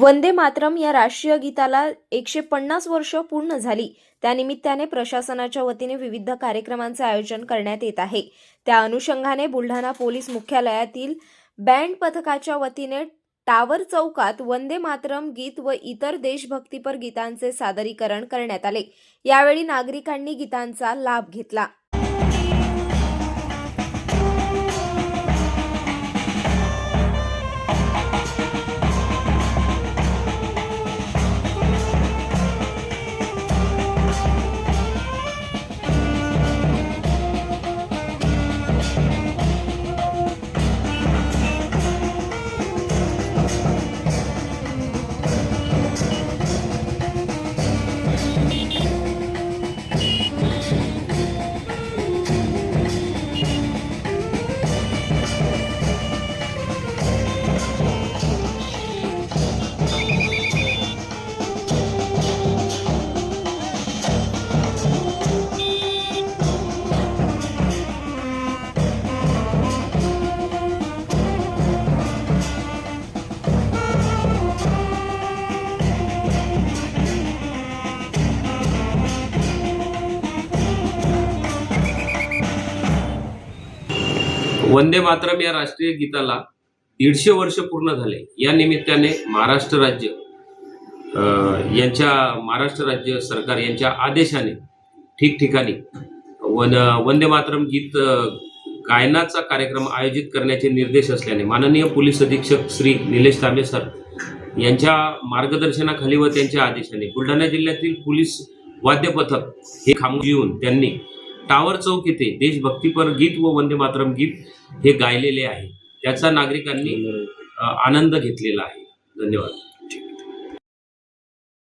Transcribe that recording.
वंदे मातरम या राष्ट्रीय गीताला एकशे पन्नास वर्ष पूर्ण झाली. त्यानिमित्ताने प्रशासनाच्या वतीने विविध कार्यक्रमांचे आयोजन करण्यात येत आहे. त्या अनुषंगाने बुलढाणा पोलीस मुख्यालयातील बँड पथकाच्या वतीने टावर चौकात वंदे मातरम गीत व इतर देशभक्तीपर गीतांचे सादरीकरण करण्यात आले. यावेळी नागरिकांनी गीतांचा लाभ घेतला. वंदे मातरम या राष्ट्रीय गीताला दीडशे वर्ष पूर्ण झाले. या निमित्ताने महाराष्ट्र राज्य यांच्या महाराष्ट्र राज्य सरकार यांच्या आदेशाने ठिकठिकाणी वन वंदे मातरम गीत गायनाचा कार्यक्रम आयोजित करण्याचे निर्देश असल्याने माननीय पोलीस अधीक्षक श्री निलेश तांबे सर यांच्या मार्गदर्शनाखाली व त्यांच्या आदेशाने बुलढाणा जिल्ह्यातील पोलीस वाद्यपथक हे खांब येऊन त्यांनी टावर चौक येथे देशभक्तीपर गीत व वंदे मातरम गीत हे गायलेले आहे. त्याचा नागरिकांनी आनंद घेतलेला आहे. धन्यवाद.